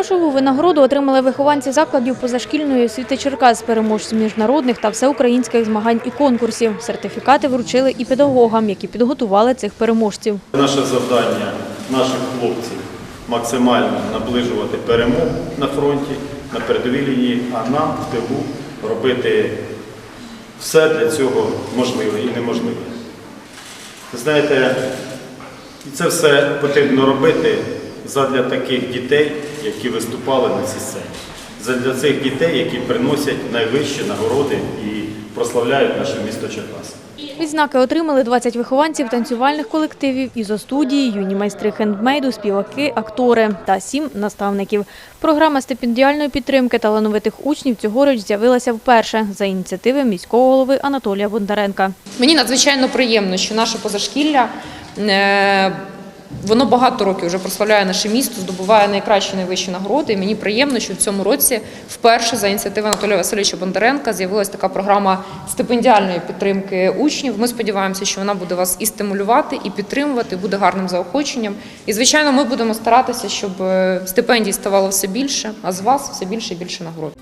Грошову винагороду отримали вихованці закладів позашкільної освіти Черкас, переможці міжнародних та всеукраїнських змагань і конкурсів. Сертифікати вручили і педагогам, які підготували цих переможців. Наше завдання наших хлопців максимально наближувати перемогу на фронті, на передовій лінії, а нам в тилу робити все для цього можливе і неможливе. Знаєте, це все потрібно робити задля таких дітей, які виступали на цій сцені. Задля цих дітей, які приносять найвищі нагороди і прославляють наше місто Черкаси. Відзнаки отримали 20 вихованців танцювальних колективів ізо-студії, юні майстри хендмейду, співаки, актори та сім наставників. Програма стипендіальної підтримки талановитих учнів цьогоріч з'явилася вперше за ініціативи міського голови Анатолія Бондаренка. Мені надзвичайно приємно, що наше позашкілля е, воно багато років вже прославляє наше місто, здобуває найкращі найвищі нагороди. І мені приємно, що в цьому році вперше за ініціативи Анатолія Васильовича Бондаренка з'явилася така програма стипендіальної підтримки учнів. Ми сподіваємося, що вона буде вас і стимулювати, і підтримувати, буде гарним заохоченням. І звичайно, ми будемо старатися, щоб е, стипендій ставало все більше, а з вас все більше і більше нагород.